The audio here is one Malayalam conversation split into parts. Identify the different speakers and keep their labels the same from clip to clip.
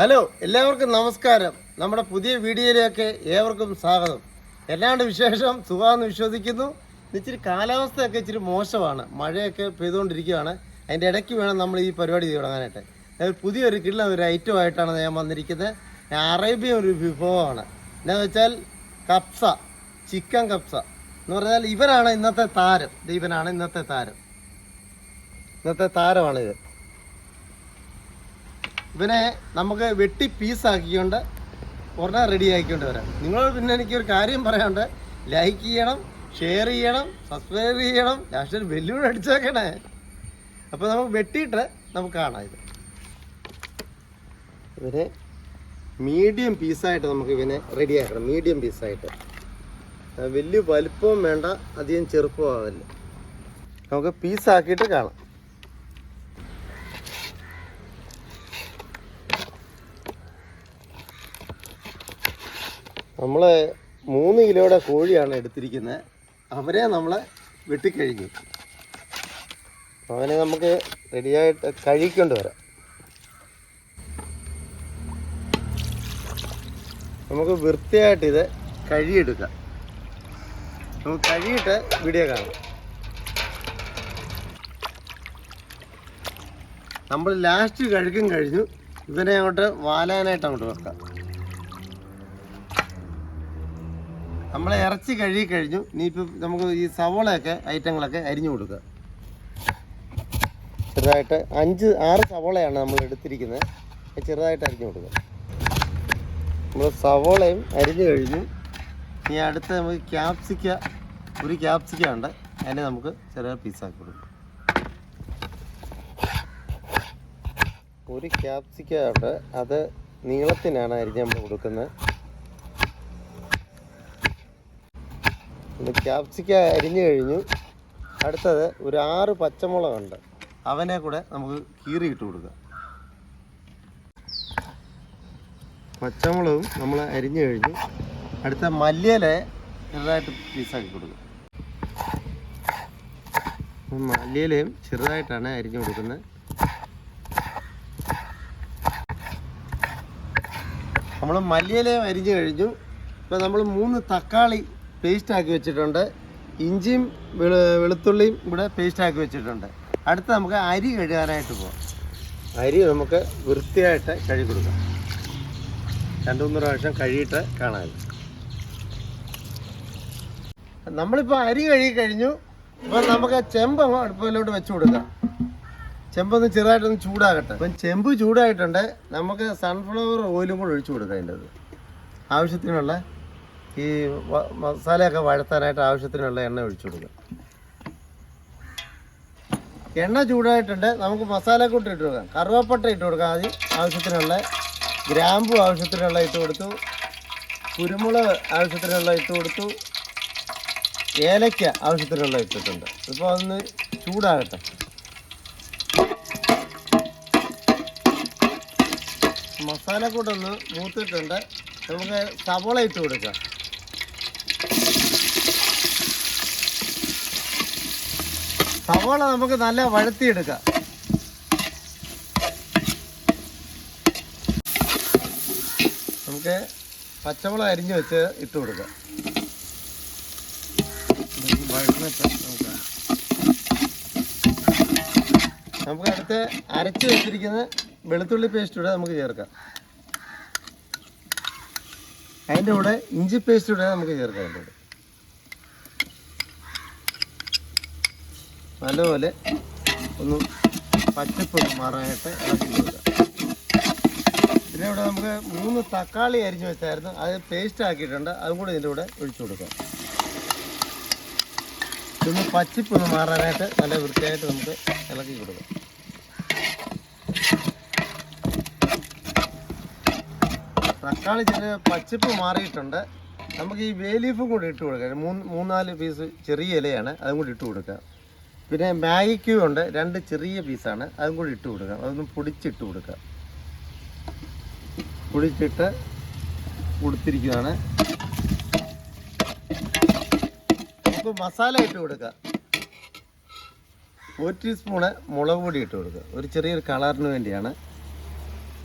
Speaker 1: ഹലോ എല്ലാവർക്കും നമസ്കാരം. നമ്മുടെ പുതിയ വീഡിയോയിലേക്ക് ഏവർക്കും സ്വാഗതം. എല്ലാണ്ട് വിശേഷം സുഖമെന്ന് വിശ്വസിക്കുന്നു. ഇച്ചിരി കാലാവസ്ഥയൊക്കെ ഇച്ചിരി മോശമാണ്. മഴയൊക്കെ പെയ്തുകൊണ്ടിരിക്കുകയാണ്. അതിന്റെ ഇടയ്ക്ക് വേണം നമ്മൾ ഈ പരിപാടി തുടങ്ങാനായിട്ട്. പുതിയൊരു കിള്ള ഒരു ഐറ്റമായിട്ടാണ് ഞാൻ വന്നിരിക്കുന്നത്. അറേബ്യൻ ഒരു വിഭവമാണ്. എന്നാന്ന് വെച്ചാൽ കപ്സ ചിക്കൻ കപ്സ എന്ന് പറഞ്ഞാൽ ഇവരാണ് ഇന്നത്തെ താരം. ഇവനാണ് ഇന്നത്തെ താരം. ഇന്നത്തെ താരമാണിത്. ഇവനെ നമുക്ക് വെട്ടി പീസാക്കിക്കൊണ്ട് ഉടനെ റെഡി ആക്കിക്കൊണ്ട് വരാം. നിങ്ങൾ പിന്നെ എനിക്കൊരു കാര്യം പറയാണ്ട് ലൈക്ക് ചെയ്യണം ഷെയർ ചെയ്യണം സബ്സ്ക്രൈബ് ചെയ്യണം ലാസ്റ്റ് വെല്ലുവിളി അടിച്ചേക്കണേ. അപ്പോൾ നമുക്ക് വെട്ടിയിട്ട് നമുക്ക് കാണാം ഇത്. ഇവരെ മീഡിയം പീസായിട്ട് നമുക്ക് ഇവനെ റെഡി ആക്കണം. മീഡിയം പീസായിട്ട് വലിയ വലിപ്പവും വേണ്ട അധികം ചെറുപ്പവും ആവില്ല നമുക്ക് പീസാക്കിയിട്ട് കാണാം. നമ്മൾ മൂന്ന് കിലോയുടെ കോഴിയാണ് എടുത്തിരിക്കുന്നത് അവരെ നമ്മൾ വെട്ടിക്കഴിഞ്ഞു. അവനെ നമുക്ക് റെഡിയായിട്ട് കഴിക്കൊണ്ട് വരാം. നമുക്ക് വൃത്തിയായിട്ട് ഇത് കഴുകിയെടുക്കാം. നമുക്ക് കഴുകിയിട്ട് വീഡിയോ കാണാം. നമ്മൾ ലാസ്റ്റ് കഴുകും കഴിഞ്ഞു. ഇവനെ അങ്ങോട്ട് വാലാനായിട്ട് അങ്ങോട്ട് വെക്കാം. നമ്മളെ ഇറച്ചി കഴുകി കഴിഞ്ഞു. ഇനിയിപ്പോൾ നമുക്ക് ഈ സവോളയൊക്കെ ഐറ്റങ്ങളൊക്കെ അരിഞ്ഞു കൊടുക്കുക. ചെറുതായിട്ട് അഞ്ച് ആറ് സവോളയാണ് നമ്മൾ എടുത്തിരിക്കുന്നത്. ചെറുതായിട്ട് അരിഞ്ഞു കൊടുക്കുക. നമ്മൾ സവോളയും അരിഞ്ഞു കഴിഞ്ഞു. ഇനി അടുത്ത് നമുക്ക് ക്യാപ്സിക്ക ഒരു ക്യാപ്സിക്ക ഉണ്ട്. അതിനെ നമുക്ക് ചെറിയ പീസാക്കി കൊടുക്കും. ഒരു ക്യാപ്സിക്ക ഉണ്ട്. അത് നീളത്തിനാണ് അരിഞ്ഞ് നമ്മൾ കൊടുക്കുന്നത്. പിന്നെ ക്യാപ്സിക്ക അരിഞ്ഞു കഴിഞ്ഞു. അടുത്തത് ഒരു ആറ് പച്ചമുളകുണ്ട്. അവനെ കൂടെ നമുക്ക് കീറി ഇട്ട് കൊടുക്കാം. പച്ചമുളകും നമ്മൾ അരിഞ്ഞു കഴിഞ്ഞു. അടുത്ത മല്ലിയില ചെറുതായിട്ട് പീസാക്കി കൊടുക്കുക മല്ലിയിലയും ചെറുതായിട്ടാണ് അരിഞ്ഞു കൊടുക്കുന്നത്. നമ്മൾ മല്ലിയിലയും അരിഞ്ഞു കഴിഞ്ഞു. ഇപ്പം നമ്മൾ മൂന്ന് തക്കാളി പേസ്റ്റ് ആക്കി വെച്ചിട്ടുണ്ട്. ഇഞ്ചിയും വെളു വെളുത്തുള്ളിയും ഇവിടെ പേസ്റ്റ് ആക്കി വെച്ചിട്ടുണ്ട്. അടുത്ത് നമുക്ക് അരി കഴുകാനായിട്ട് പോകാം അരി നമുക്ക് വൃത്തിയായിട്ട് കഴുകി കൊടുക്കാം. രണ്ട് മൂന്ന് പ്രാവശ്യം കഴുകിയിട്ട് കാണാം. നമ്മളിപ്പോൾ അരി കഴുകി കഴിഞ്ഞു. ഇപ്പം നമുക്ക് ചെമ്പ് അടുപ്പിലോട്ട് വെച്ച് കൊടുക്കാം. ചെമ്പൊന്ന് ചെറുതായിട്ടൊന്ന് ചൂടാകട്ടെ. അപ്പം ചെമ്പ് ചൂടായിട്ടുണ്ട്. നമുക്ക് സൺഫ്ലവർ ഓയിലും കൂടെ ഒഴിച്ചു കൊടുക്കാം അതിന്റെ അത് ആവശ്യത്തിനുള്ള ഈ മസാലയൊക്കെ വഴത്താനായിട്ട് ആവശ്യത്തിനുള്ള എണ്ണ ഒഴിച്ചു കൊടുക്കുക എണ്ണ ചൂടായിട്ടുണ്ട്. നമുക്ക് മസാല കൂട്ടി ഇട്ട് കൊടുക്കാം. കറുവാപ്പട്ട ഇട്ട് കൊടുക്കാം ആദ്യം. ആവശ്യത്തിനുള്ള ഗ്രാമ്പു ആവശ്യത്തിനുള്ള ഇട്ട് കൊടുത്തു. കുരുമുളക് ആവശ്യത്തിനുള്ള ഇട്ട് കൊടുത്തു. ഏലയ്ക്ക ആവശ്യത്തിനുള്ള ഇട്ടിട്ടുണ്ട്. ഇപ്പോൾ അതൊന്ന് ചൂടാകട്ടെ. മസാല കൂട്ടൊന്ന് മൂത്തിട്ടുണ്ട്. നമുക്ക് സവോള ഇട്ട് കൊടുക്കാം. സവോള നമുക്ക് നല്ല വഴത്തിയെടുക്കാം. നമുക്ക് പച്ചമുളക് അരിഞ്ഞു വെച്ച് ഇട്ട് കൊടുക്കാം. നമുക്ക് അടുത്ത് അരച്ച് വെച്ചിരിക്കുന്ന വെളുത്തുള്ളി പേസ്റ്റ് കൂടെ നമുക്ക് ചേർക്കാം. അതിന്റെ കൂടെ ഇഞ്ചി പേസ്റ്റ് കൂടെ നമുക്ക് ചേർക്കാം അതിന്റെ കൂടെ. നല്ലപോലെ ഒന്ന് പച്ചപ്പ് മാറാനായിട്ട് ഇളക്കി കൊടുക്കുക പിന്നെ ഇവിടെ നമുക്ക് മൂന്ന് തക്കാളി അരിഞ്ഞു വെച്ചായിരുന്നു. അത് പേസ്റ്റ് ആക്കിയിട്ടുണ്ട്. അതും കൂടെ ഇതിന്റെ കൂടെ ഒഴിച്ചു കൊടുക്കാം. ഇതൊന്ന് പച്ചപ്പ് ഒന്ന് മാറാനായിട്ട് നല്ല വൃത്തിയായിട്ട് നമുക്ക് ഇളക്കി കൊടുക്കാം. തക്കാളി ചെറിയ പച്ചപ്പ് മാറിയിട്ടുണ്ട്. നമുക്ക് ഈ വേലീഫും കൂടി ഇട്ട് കൊടുക്കാം. മൂന്ന് മൂന്നാൽ പീസ് ചെറിയ ഇലയാണ്. അതും കൂടി ഇട്ട് കൊടുക്കുക പിന്നെ മാഗി ക്യൂ ഉണ്ട്. രണ്ട് ചെറിയ പീസാണ് അതും കൂടി ഇട്ട് കൊടുക്കുക അതൊന്ന് പൊടിച്ചിട്ട് കൊടുക്കാം. പൊടിച്ചിട്ട് കൊടുത്തിരിക്കുകയാണ് അപ്പോൾ മസാല ഇട്ട് കൊടുക്കാം. ഒരു ടീസ്പൂണ് മുളക് പൊടി ഇട്ട് കൊടുക്കുക ഒരു ചെറിയൊരു കളറിന് വേണ്ടിയാണ്.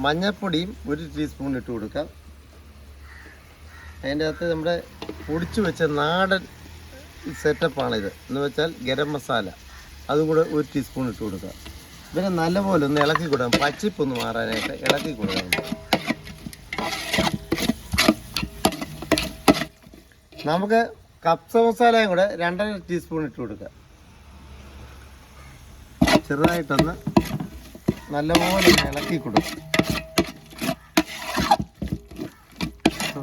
Speaker 1: മഞ്ഞൾപ്പൊടിയും ഒരു ടീസ്പൂൺ ഇട്ട് കൊടുക്കാം. അതിന്റെ അകത്ത് നമ്മുടെ പൊടിച്ചു വെച്ച നാടൻ സെറ്റപ്പാണിത് എന്ന് വെച്ചാൽ ഗരം മസാല. അതും കൂടെ ഒരു ടീസ്പൂൺ ഇട്ട് കൊടുക്കുക പിന്നെ നല്ലപോലെ ഒന്ന് ഇളക്കി കൊടുക്കാം. പച്ചിപ്പൊന്ന് മാറാനായിട്ട് ഇളക്കി കൊടുക്കാം. നമുക്ക് കപ്സ മസാലയും കൂടെ രണ്ടര ടീസ്പൂൺ ഇട്ട് കൊടുക്കുക ചെറുതായിട്ടൊന്ന് നല്ലപോലെ ഇളക്കി കൊടുക്കും.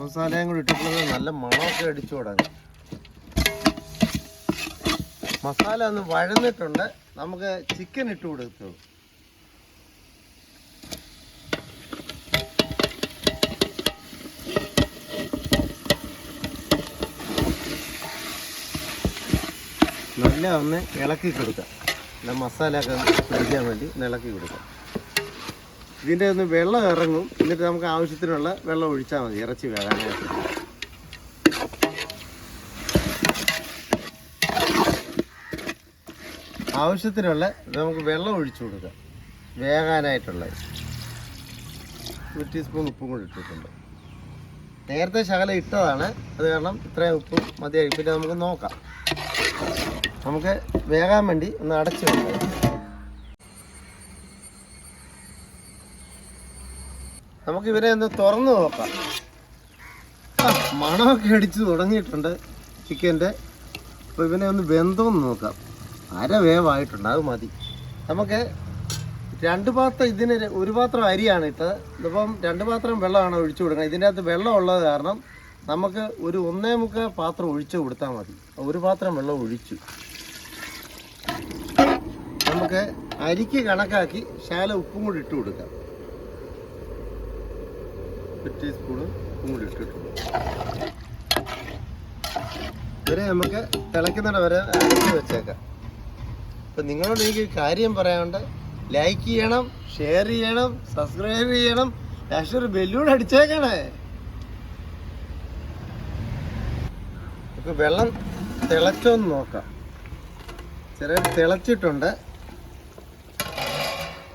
Speaker 1: മസാലയും കൂടി ഇട്ടിട്ടുള്ളത് നല്ല മണമൊക്കെ അടിച്ചു തുടങ്ങും മസാല ഒന്ന് വഴന്നിട്ടുണ്ട്. നമുക്ക് ചിക്കൻ ഇട്ട് കൊടുത്തു. നല്ല ഒന്ന് ഇളക്കി കൊടുക്കാം. നല്ല മസാല ഒക്കെ പിടിക്കാൻ വേണ്ടി ഇളക്കി കൊടുക്കാം. ഇതിന്റെ ഒന്ന് വെള്ളം ഇറങ്ങും. എന്നിട്ട് നമുക്ക് ആവശ്യത്തിനുള്ള വെള്ളം ഒഴിച്ചാൽ മതി. ഇറച്ചി വേകാനായിട്ട്. ആവശ്യത്തിനുള്ള നമുക്ക് വെള്ളം ഒഴിച്ചു കൊടുക്കാം. വേകാനായിട്ടുള്ള ഒരു ടീസ്പൂൺ ഉപ്പും കൂടി ഇട്ടിട്ടുണ്ട്. നേരത്തെ ശകലം ഇട്ടതാണ്. അത് കാരണം ഇത്രയും ഉപ്പും മതിയായി. പിന്നെ നമുക്ക് നോക്കാം. നമുക്ക് വേകാൻ വേണ്ടി ഒന്ന് അടച്ചു വെക്കാം. നമുക്ക് ഇവരെ ഒന്ന് തുറന്നു നോക്കാം. മണമൊക്കെ അടിച്ച് തുടങ്ങിയിട്ടുണ്ട് ചിക്കന്റെ. അപ്പോൾ ഇവനെ ഒന്ന് വെന്തോന്ന് നോക്കാം. അര വേവായിട്ടുണ്ട് അത് മതി. നമുക്ക് രണ്ട് പാത്രം ഇതിന് ഒരു പാത്രം അരിയാണ് ഇട്ടത്. ഇതിപ്പം രണ്ട് പാത്രം വെള്ളമാണ് ഒഴിച്ചു കൊടുക്കുന്നത്. ഇതിന്റെ അകത്ത് വെള്ളം ഉള്ളത് കാരണം നമുക്ക് ഒരു ഒന്നേ മുക്കാൽ പാത്രം ഒഴിച്ചു കൊടുത്താൽ മതി. ഒരു പാത്രം വെള്ളം ഒഴിച്ചു. നമുക്ക് അരിക്ക് കണക്കാക്കി ശാല ഉപ്പും കൂടി ഇട്ട് കൊടുക്കാം. ഒരു ടീസ്പൂണ് ഉപ്പും കൂടി ഇട്ടിട്ടുണ്ട് ഇവരെ നമുക്ക് തിളയ്ക്കുന്നിട വരെ വെച്ചേക്കാം. അപ്പം നിങ്ങളോട് എനിക്ക് കാര്യം പറയാനുണ്ട്. ലൈക്ക് ചെയ്യണം ഷെയർ ചെയ്യണം സബ്സ്ക്രൈബ് ചെയ്യണം. ലാസ്റ്റ് ഒരു ബെല്ലൂടെ അടിച്ചേക്കണേ. ഇപ്പം വെള്ളം തിളച്ചോന്ന് നോക്കാം. ചെറിയ തിളച്ചിട്ടുണ്ട്.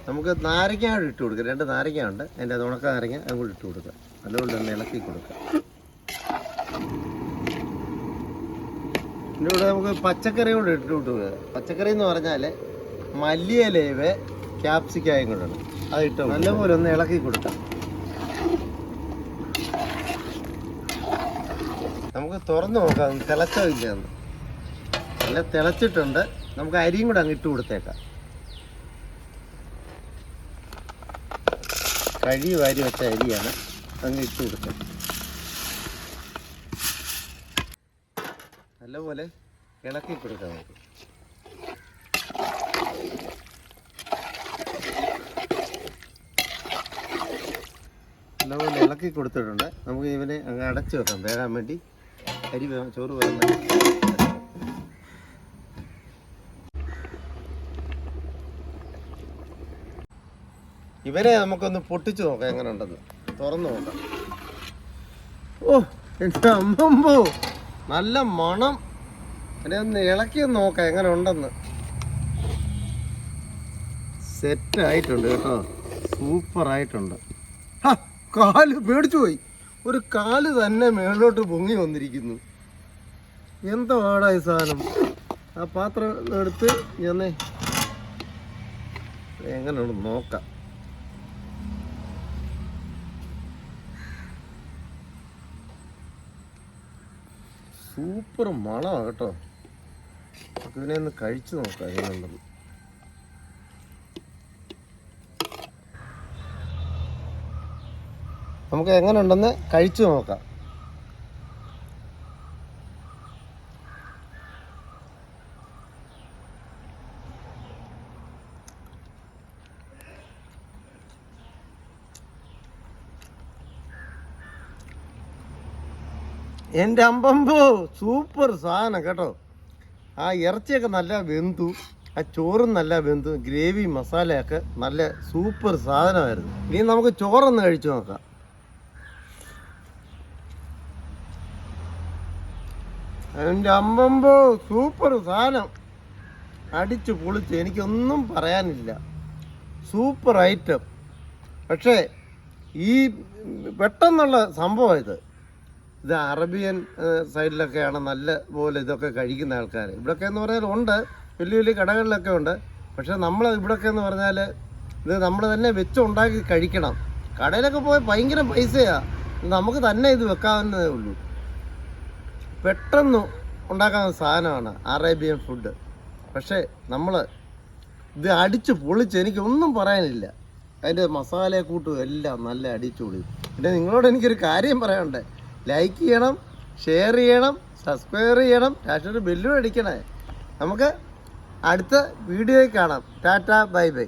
Speaker 1: നമുക്ക് നാരങ്ങ ഇട്ട് കൊടുക്കാം. രണ്ട് നാരങ്ങ ഉണ്ട്. അതിന്റെ അത് ഉണക്ക നാരങ്ങ അതും കൂടി ഇട്ട് കൊടുക്കാം. അതുകൊണ്ട് തന്നെ ഇളക്കി കൊടുക്കാം. ഇതിന്റെ ഇവിടെ നമുക്ക് പച്ചക്കറി കൂടെ ഇട്ടിട്ട് പച്ചക്കറി എന്ന് പറഞ്ഞാൽ മല്ലിയിലേവ് ക്യാപ്സിക്കായും കൂടെ അത് ഇട്ട് നല്ലപോലെ ഒന്ന് ഇളക്കി കൊടുക്കാം. നമുക്ക് തുറന്നു നോക്കാം. തിളച്ചോ നല്ല തിളച്ചിട്ടുണ്ട്. നമുക്ക് അരിയും കൂടെ അങ്ങ് ഇട്ട് കൊടുത്തേക്കാം. കഴുകി വാരി വെച്ച അരിയാണ് അങ്ങ് ഇട്ട് കൊടുത്തത്. നല്ലപോലെ ഇളക്കി കൊടുക്കാം നമുക്ക്. നല്ലപോലെ ഇളക്കി കൊടുത്തിട്ടുണ്ട്. നമുക്ക് ഇവനെ അങ്ങ് അടച്ചു വെക്കാം. വേകാൻ വേണ്ടി അരി ചോറ് വേണ്ടി. ഇവരെ നമുക്കൊന്ന് പൊട്ടിച്ചു നോക്കാം എങ്ങനെ ഉണ്ടെന്ന് തുറന്നു നോക്കാം. ഓ എന്റെ അമ്മമ്പോ. നല്ല മണം. എന്നെ ഒന്ന് ഇളക്കി ഒന്ന് നോക്കാം എങ്ങനെ ഉണ്ടെന്ന്. സെറ്റ് ആയിട്ടുണ്ട് കേട്ടോ. സൂപ്പർ ആയിട്ടുണ്ട് കാൽ പേടിച്ചു പോയി. ഒരു കാൽ തന്നെ മേളിലോട്ട് പൊങ്ങി വന്നിരിക്കുന്നു. എന്തോ ഈ സാധനം? ആ പാത്രം എടുത്ത് ഞാൻ എങ്ങനെയുണ്ട് നോക്കാം. സൂപ്പർ മണമാണ് കേട്ടോ. ഇതിനെ ഒന്ന് കഴിച്ചു നോക്കാം എങ്ങനെയുണ്ടെന്ന് നമുക്ക് എങ്ങനെ ഉണ്ടെന്ന് കഴിച്ചു നോക്കാം. എന്റെ അമ്പമ്പോ സൂപ്പർ സാധനം കേട്ടോ. ആ ഇറച്ചിയൊക്കെ നല്ല വെന്തു ആ ചോറും നല്ല വെന്തു ഗ്രേവി മസാലയൊക്കെ നല്ല സൂപ്പർ സാധനമായിരുന്നു. ഇനി നമുക്ക് ചോറൊന്ന് കഴിച്ചു നോക്കാം. എന്റെ അമ്പമ്പോ സൂപ്പർ സാധനം. അടിച്ചു പൊളിച്ച് എനിക്കൊന്നും പറയാനില്ല. Super item. പക്ഷേ ഈ പെട്ടെന്നുള്ള സംഭവം ഇത്. ഇത് അറബിയൻ സൈഡിലൊക്കെയാണ് നല്ല പോലെ ഇതൊക്കെ കഴിക്കുന്ന ആൾക്കാർ ഇവിടെയൊക്കെ എന്ന് പറഞ്ഞാൽ ഉണ്ട് വലിയ വലിയ കടകളിലൊക്കെ ഉണ്ട്. പക്ഷേ നമ്മൾ ഇവിടെയൊക്കെ എന്ന് പറഞ്ഞാൽ ഇത് നമ്മൾ തന്നെ വെച്ചുണ്ടാക്കി കഴിക്കണം. കടയിലൊക്കെ പോയി ഭയങ്കര പൈസയാണ് നമുക്ക് തന്നെ ഇത് വെക്കാവുന്നതേ ഉള്ളൂ. പെട്ടെന്ന് ഉണ്ടാക്കാവുന്ന സാധനമാണ് അറേബ്യൻ ഫുഡ്. പക്ഷേ നമ്മൾ ഇത് അടിച്ച് പൊളിച്ച് എനിക്കൊന്നും പറയാനില്ല. അതിന്റെ മസാല കൂട്ടും എല്ലാം നല്ല അടിച്ചുപൊളി പിന്നെ നിങ്ങളോട് എനിക്കൊരു കാര്യം പറയാനുണ്ട്. ലൈക്ക് ചെയ്യണം ഷെയർ ചെയ്യണം സബ്സ്ക്രൈബ് ചെയ്യണം രാഷ്ട്രീയ ബെല്ലും അടിക്കണേ. നമുക്ക് അടുത്ത വീഡിയോയിൽ കാണാം. Tata bye bye.